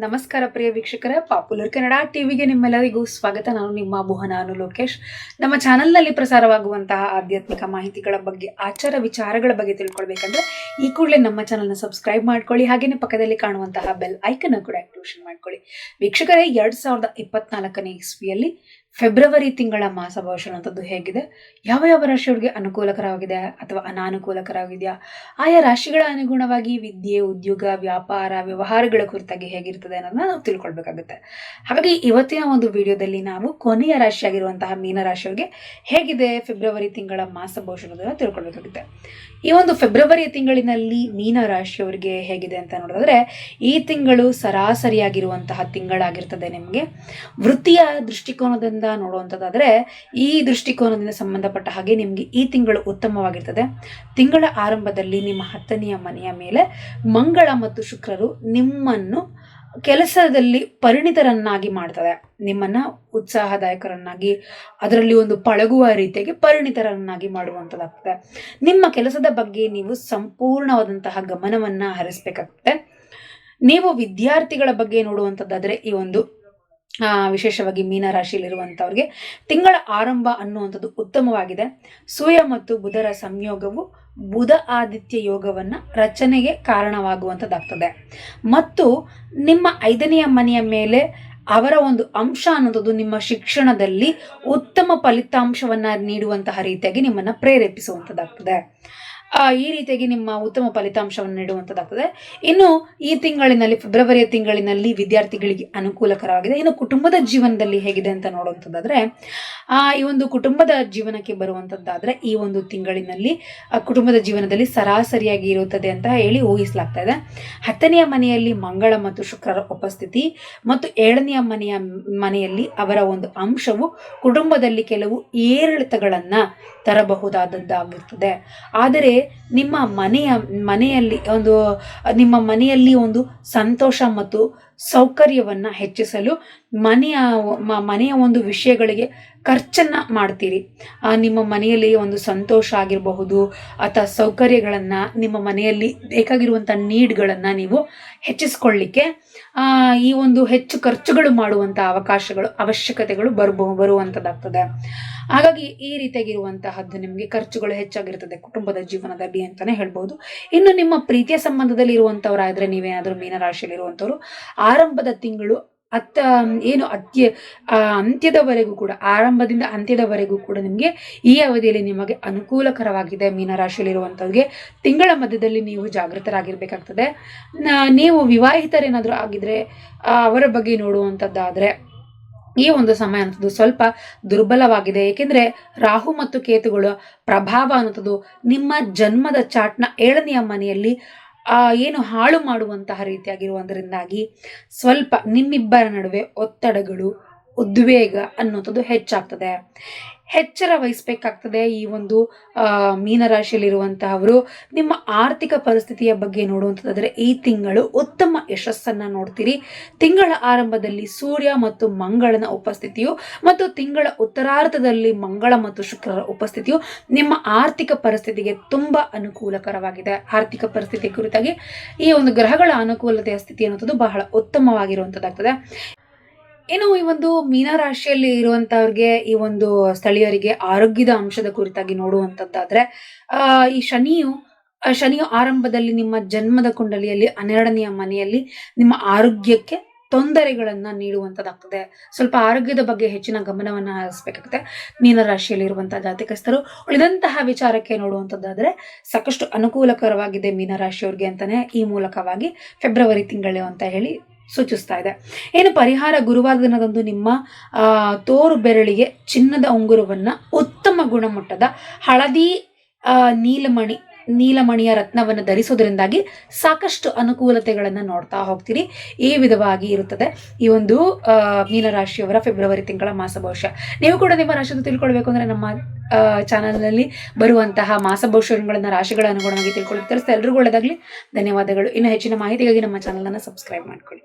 ನಮಸ್ಕಾರ ಪ್ರಿಯ ವೀಕ್ಷಕರೇ, ಪಾಪ್ಯುಲರ್ ಕನ್ನಡ ಟಿವಿಗೆ ನಿಮ್ಮೆಲ್ಲರಿಗೂ ಸ್ವಾಗತ. ನಾನು ನಿಮ್ಮ ಭುವನ ಅನು ಲೋಕೇಶ್. ನಮ್ಮ ಚಾನೆಲ್ನಲ್ಲಿ ಪ್ರಸಾರವಾಗುವಂತಹ ಆಧ್ಯಾತ್ಮಿಕ ಮಾಹಿತಿಗಳ ಬಗ್ಗೆ, ಆಚಾರ ವಿಚಾರಗಳ ಬಗ್ಗೆ ತಿಳ್ಕೊಳ್ಬೇಕಂದ್ರೆ, ಈ ಕೂಡಲೇ ನಮ್ಮ ಚಾನಲ್ನ ಸಬ್ಸ್ಕ್ರೈಬ್ ಮಾಡ್ಕೊಳ್ಳಿ ಹಾಗೆಯೇ ಪಕ್ಕದಲ್ಲಿ ಕಾಣುವಂತಹ ಬೆಲ್ ಐಕನ್ ಕೂಡ ಆಕ್ಟಿವೇಶನ್ ಮಾಡ್ಕೊಳ್ಳಿ. ವೀಕ್ಷಕರೇ, ಎರಡ್ ಸಾವಿರದ ಇಪ್ಪತ್ನಾಲ್ಕನೇ ಇಸ್ವಿಯಲ್ಲಿ ಫೆಬ್ರವರಿ ತಿಂಗಳ ಮಾಸ ಭವಿಷ್ಯ ಅನ್ನೋಂಥದ್ದು ಹೇಗಿದೆ? ಯಾವ ಯಾವ ರಾಶಿಯವರಿಗೆ ಅನುಕೂಲಕರವಾಗಿದೆ ಅಥವಾ ಅನಾನುಕೂಲಕರವಾಗಿದೆಯಾ? ಆಯಾ ರಾಶಿಗಳ ಅನುಗುಣವಾಗಿ ವಿದ್ಯೆ, ಉದ್ಯೋಗ, ವ್ಯಾಪಾರ, ವ್ಯವಹಾರಗಳ ಕುರಿತಾಗಿ ಹೇಗಿರ್ತದೆ ಅನ್ನೋದನ್ನ ನಾವು ತಿಳ್ಕೊಳ್ಬೇಕಾಗುತ್ತೆ. ಹಾಗಾಗಿ ಇವತ್ತಿನ ಒಂದು ವಿಡಿಯೋದಲ್ಲಿ ನಾವು ಕೊನೆಯ ರಾಶಿಯಾಗಿರುವಂತಹ ಮೀನರಾಶಿಯವರಿಗೆ ಹೇಗಿದೆ ಫೆಬ್ರವರಿ ತಿಂಗಳ ಮಾಸ ಭವಿಷ್ಯ ಅನ್ನೋದನ್ನ ತಿಳ್ಕೊಳ್ಬೇಕಾಗುತ್ತೆ. ಈ ಒಂದು ಫೆಬ್ರವರಿ ತಿಂಗಳಿನಲ್ಲಿ ಮೀನ ರಾಶಿಯವರಿಗೆ ಹೇಗಿದೆ ಅಂತ ನೋಡಿದ್ರೆ, ಈ ತಿಂಗಳು ಸರಾಸರಿಯಾಗಿರುವಂತಹ ತಿಂಗಳಾಗಿರ್ತದೆ ನಿಮಗೆ. ವೃತ್ತಿಯ ದೃಷ್ಟಿಕೋನದಿಂದ ನೋಡುವಂಥದ್ದಾದರೆ ಈ ದೃಷ್ಟಿಕೋನದಿಂದ ಸಂಬಂಧಪಟ್ಟ ಹಾಗೆ ನಿಮಗೆ ಈ ತಿಂಗಳು ಉತ್ತಮವಾಗಿರ್ತದೆ. ತಿಂಗಳ ಆರಂಭದಲ್ಲಿ ನಿಮ್ಮ ಹತ್ತನೆಯ ಮನೆಯ ಮೇಲೆ ಮಂಗಳ ಮತ್ತು ಶುಕ್ರರು ನಿಮ್ಮನ್ನು ಕೆಲಸದಲ್ಲಿ ಪರಿಣಿತರನ್ನಾಗಿ ಮಾಡ್ತದೆ. ನಿಮ್ಮನ್ನ ಉತ್ಸಾಹದಾಯಕರನ್ನಾಗಿ, ಅದರಲ್ಲಿ ಒಂದು ಪಳಗುವ ರೀತಿಯಾಗಿ ಪರಿಣಿತರನ್ನಾಗಿ ಮಾಡುವಂಥದ್ದಾಗ್ತದೆ ನಿಮ್ಮ ಕೆಲಸದ ಬಗ್ಗೆ ನೀವು ಸಂಪೂರ್ಣವಾದಂತಹ ಗಮನವನ್ನು ಹರಿಸ್ಬೇಕಾಗ್ತದೆ ನೀವು ವಿದ್ಯಾರ್ಥಿಗಳ ಬಗ್ಗೆ ನೋಡುವಂಥದ್ದಾದರೆ ಈ ಒಂದು ವಿಶೇಷವಾಗಿ ಮೀನರಾಶಿಯಲ್ಲಿರುವಂಥವ್ರಿಗೆ, ತಿಂಗಳ ಆರಂಭ ಅನ್ನುವಂಥದ್ದು ಉತ್ತಮವಾಗಿದೆ. ಸೂರ್ಯ ಮತ್ತು ಬುಧರ ಸಂಯೋಗವು ಬುಧ ಆದಿತ್ಯ ಯೋಗವನ್ನ ರಚನೆಗೆ ಕಾರಣವಾಗುವಂಥದ್ದಾಗ್ತದೆ. ಮತ್ತು ನಿಮ್ಮ ಐದನೆಯ ಮನೆಯ ಮೇಲೆ ಅವರ ಒಂದು ಅಂಶ ಅನ್ನೋದು ನಿಮ್ಮ ಶಿಕ್ಷಣದಲ್ಲಿ ಉತ್ತಮ ಫಲಿತಾಂಶವನ್ನ ನೀಡುವಂತಹ ರೀತಿಯಾಗಿ ನಿಮ್ಮನ್ನ ಪ್ರೇರೇಪಿಸುವಂಥದ್ದಾಗ್ತದೆ. ಈ ರೀತಿಯಾಗಿ ನಿಮ್ಮ ಉತ್ತಮ ಫಲಿತಾಂಶವನ್ನು ನೀಡುವಂಥದ್ದಾಗ್ತದೆ ಇನ್ನು ಈ ತಿಂಗಳಿನಲ್ಲಿ, ಫೆಬ್ರವರಿಯ ತಿಂಗಳಿನಲ್ಲಿ ವಿದ್ಯಾರ್ಥಿಗಳಿಗೆ ಅನುಕೂಲಕರವಾಗಿದೆ. ಇನ್ನು ಕುಟುಂಬದ ಜೀವನದಲ್ಲಿ ಹೇಗಿದೆ ಅಂತ ನೋಡುವಂಥದ್ದಾದರೆ ಈ ಒಂದು ಕುಟುಂಬದ ಜೀವನಕ್ಕೆ ಬರುವಂಥದ್ದಾದರೆ ಈ ಒಂದು ತಿಂಗಳಿನಲ್ಲಿ ಕುಟುಂಬದ ಜೀವನದಲ್ಲಿ ಸರಾಸರಿಯಾಗಿ ಇರುತ್ತದೆ ಅಂತ ಹೇಳಿ ಊಹಿಸಲಾಗ್ತಾ ಇದೆ. ಹತ್ತನೆಯ ಮನೆಯಲ್ಲಿ ಮಂಗಳ ಮತ್ತು ಶುಕ್ರರ ಉಪಸ್ಥಿತಿ ಮತ್ತು ಏಳನೆಯ ಮನೆಯ ಮನೆಯಲ್ಲಿ ಅವರ ಒಂದು ಅಂಶವು ಕುಟುಂಬದಲ್ಲಿ ಕೆಲವು ಏರಿಳಿತಗಳನ್ನು ತರಬಹುದಾದದ್ದಾಗಿರ್ತದೆ ಆದರೆ ನಿಮ್ಮ ಮನೆಯ ಮನೆಯಲ್ಲಿ ಒಂದು ನಿಮ್ಮ ಮನೆಯಲ್ಲಿ ಒಂದು ಸಂತೋಷ ಮತ್ತು ಸೌಕರ್ಯವನ್ನ ಹೆಚ್ಚಿಸಲು ಮನೆಯ ಮನೆಯ ಒಂದು ವಿಷಯಗಳಿಗೆ ಖರ್ಚನ್ನ ಮಾಡ್ತೀರಿ. ಆ, ನಿಮ್ಮ ಮನೆಯಲ್ಲಿ ಒಂದು ಸಂತೋಷ ಆಗಿರಬಹುದು ಅಥವಾ ಸೌಕರ್ಯಗಳನ್ನು ನಿಮ್ಮ ಮನೆಯಲ್ಲಿ ಬೇಕಾಗಿರುವಂಥ ನೀಡ್ಗಳನ್ನು ನೀವು ಹೆಚ್ಚಿಸ್ಕೊಳ್ಳಿಕ್ಕೆ ಈ ಒಂದು ಹೆಚ್ಚು ಖರ್ಚುಗಳು ಮಾಡುವಂಥ ಅವಕಾಶಗಳು ಅವಶ್ಯಕತೆಗಳು ಬರ್ಬೋ ಬರುವಂಥದ್ದಾಗ್ತದೆ ಹಾಗಾಗಿ ಈ ರೀತಿಯಾಗಿರುವಂತಹದ್ದು ನಿಮಗೆ ಖರ್ಚುಗಳು ಹೆಚ್ಚಾಗಿರ್ತದೆ ಕುಟುಂಬದ ಜೀವನದಲ್ಲಿ ಅಂತಾನೆ ಹೇಳ್ಬೋದು. ಇನ್ನು ನಿಮ್ಮ ಪ್ರೀತಿಯ ಸಂಬಂಧದಲ್ಲಿ ಇರುವಂತವರಾದ್ರೆ ನೀವೇನಾದರೂ ಮೀನರಾಶಿಯಲ್ಲಿ ಇರುವಂತವ್ರು ಆರಂಭದ ತಿಂಗಳು ಅತ್ತ ಏನು ಅತ್ಯ ಅಂತ್ಯದವರೆಗೂ ಕೂಡ, ಆರಂಭದಿಂದ ಅಂತ್ಯದವರೆಗೂ ಕೂಡ ನಿಮಗೆ ಈ ಅವಧಿಯಲ್ಲಿ ನಿಮಗೆ ಅನುಕೂಲಕರವಾಗಿದೆ ಮೀನರಾಶಿಯಲ್ಲಿರುವಂಥವ್ರಿಗೆ ತಿಂಗಳ ಮಧ್ಯದಲ್ಲಿ ನೀವು ಜಾಗೃತರಾಗಿರ್ಬೇಕಾಗ್ತದೆ. ನೀವು ವಿವಾಹಿತರೇನಾದರೂ ಆಗಿದ್ರೆ ಅವರ ಬಗ್ಗೆ ನೋಡುವಂಥದ್ದಾದ್ರೆ ಈ ಒಂದು ಸಮಯ ಅನ್ನೋದು ಸ್ವಲ್ಪ ದುರ್ಬಲವಾಗಿದೆ. ಏಕೆಂದರೆ ರಾಹು ಮತ್ತು ಕೇತುಗಳ ಪ್ರಭಾವ ಅನ್ನೋದು ನಿಮ್ಮ ಜನ್ಮದ ಚಾಟ್ನ ಏಳನೆಯ ಮನೆಯಲ್ಲಿ ಏನು ಹಾಳು ಮಾಡುವಂತಹ ರೀತಿಯಾಗಿರುವುದರಿಂದಾಗಿ ಸ್ವಲ್ಪ ನಿಮ್ಮಿಬ್ಬರ ನಡುವೆ ಒತ್ತಡಗಳು, ಉದ್ವೇಗ ಅನ್ನೋಂಥದ್ದು ಹೆಚ್ಚಾಗ್ತದೆ. ಎಚ್ಚರ ವಹಿಸಬೇಕಾಗ್ತದೆ ಈ ಒಂದು ಮೀನರಾಶಿಯಲ್ಲಿರುವಂತಹವರು. ನಿಮ್ಮ ಆರ್ಥಿಕ ಪರಿಸ್ಥಿತಿಯ ಬಗ್ಗೆ ನೋಡುವಂಥದ್ದಾದರೆ ಈ ತಿಂಗಳು ಉತ್ತಮ ಯಶಸ್ಸನ್ನು ನೋಡ್ತೀರಿ. ತಿಂಗಳ ಆರಂಭದಲ್ಲಿ ಸೂರ್ಯ ಮತ್ತು ಮಂಗಳನ ಉಪಸ್ಥಿತಿಯು ಮತ್ತು ತಿಂಗಳ ಉತ್ತರಾರ್ಧದಲ್ಲಿ ಮಂಗಳ ಮತ್ತು ಶುಕ್ರರ ಉಪಸ್ಥಿತಿಯು ನಿಮ್ಮ ಆರ್ಥಿಕ ಪರಿಸ್ಥಿತಿಗೆ ತುಂಬ ಅನುಕೂಲಕರವಾಗಿದೆ. ಆರ್ಥಿಕ ಪರಿಸ್ಥಿತಿ ಕುರಿತಾಗಿ ಈ ಒಂದು ಗ್ರಹಗಳ ಅನುಕೂಲತೆಯ ಸ್ಥಿತಿ ಅನ್ನೋದು ಬಹಳ ಉತ್ತಮವಾಗಿರುವಂಥದ್ದಾಗ್ತದೆ. ಇನ್ನು ಈ ಒಂದು ಮೀನರಾಶಿಯಲ್ಲಿ ಇರುವಂತವ್ರಿಗೆ ಈ ಒಂದು ಸ್ಥಳೀಯರಿಗೆ ಆರೋಗ್ಯದ ಅಂಶದ ಕುರಿತಾಗಿ ನೋಡುವಂತದ್ದಾದ್ರೆ, ಆ, ಈ ಶನಿಯು ಶನಿಯು ಆರಂಭದಲ್ಲಿ ನಿಮ್ಮ ಜನ್ಮದ ಕುಂಡಲಿಯಲ್ಲಿ, ಹನ್ನೆರಡನೆಯ ಮನೆಯಲ್ಲಿ ನಿಮ್ಮ ಆರೋಗ್ಯಕ್ಕೆ ತೊಂದರೆಗಳನ್ನ ನೀಡುವಂಥದ್ದಾಗ್ತದೆ ಸ್ವಲ್ಪ ಆರೋಗ್ಯದ ಬಗ್ಗೆ ಹೆಚ್ಚಿನ ಗಮನವನ್ನ ಹರಿಸಬೇಕಾಗುತ್ತೆ. ಮೀನರಾಶಿಯಲ್ಲಿ ಇರುವಂತಹ ಜಾತಕಸ್ಥರು, ಉಳಿದಂತಹ ವಿಚಾರಕ್ಕೆ ನೋಡುವಂಥದ್ದಾದ್ರೆ ಸಾಕಷ್ಟು ಅನುಕೂಲಕರವಾಗಿದೆ ಮೀನರಾಶಿಯವ್ರಿಗೆ ಅಂತಾನೆ ಈ ಮೂಲಕವಾಗಿ ಫೆಬ್ರವರಿ ತಿಂಗಳು ಅಂತ ಹೇಳಿ ಸೂಚಿಸ್ತಾ ಇದೆ. ಏನು ಪರಿಹಾರ ಗುರುವಾರ ದಿನದಂದು ನಿಮ್ಮ ತೋರು ಬೆರಳಿಗೆ ಚಿನ್ನದ ಉಂಗುರವನ್ನ ಉತ್ತಮ ಗುಣಮಟ್ಟದ ಹಳದಿ ನೀಲಮಣಿ, ನೀಲಮಣಿಯ ರತ್ನವನ್ನು ಧರಿಸೋದ್ರಿಂದಾಗಿ ಸಾಕಷ್ಟು ಅನುಕೂಲತೆಗಳನ್ನು ನೋಡ್ತಾ ಹೋಗ್ತೀರಿ. ಈ ವಿಧವಾಗಿ ಇರುತ್ತದೆ ಈ ಒಂದು ಮೀನರಾಶಿಯವರ ಫೆಬ್ರವರಿ ತಿಂಗಳ ಮಾಸ ಭವಿಷ್ಯ ನೀವು ಕೂಡ ನಿಮ್ಮ ರಾಶಿಯನ್ನು ತಿಳ್ಕೊಳ್ಬೇಕು ಅಂದ್ರೆ ನಮ್ಮ ಚಾನಲ್ನಲ್ಲಿ ಬರುವಂತಹ ಮಾಸ ಭವಿಷ್ಯಗಳನ್ನು ರಾಶಿಗಳ ಅನುಗುಣವಾಗಿ ತಿಳ್ಕೊಳ್ಳಿ ತಿಳಿಸ್ತಾ ಎಲ್ರಿಗೂ ಒಳ್ಳೆಯದಾಗಲಿ. ಧನ್ಯವಾದಗಳು. ಇನ್ನು ಹೆಚ್ಚಿನ ಮಾಹಿತಿಗಾಗಿ ನಮ್ಮ ಚಾನಲನ್ನು ಸಬ್ಸ್ಕ್ರೈಬ್ ಮಾಡ್ಕೊಳ್ಳಿ.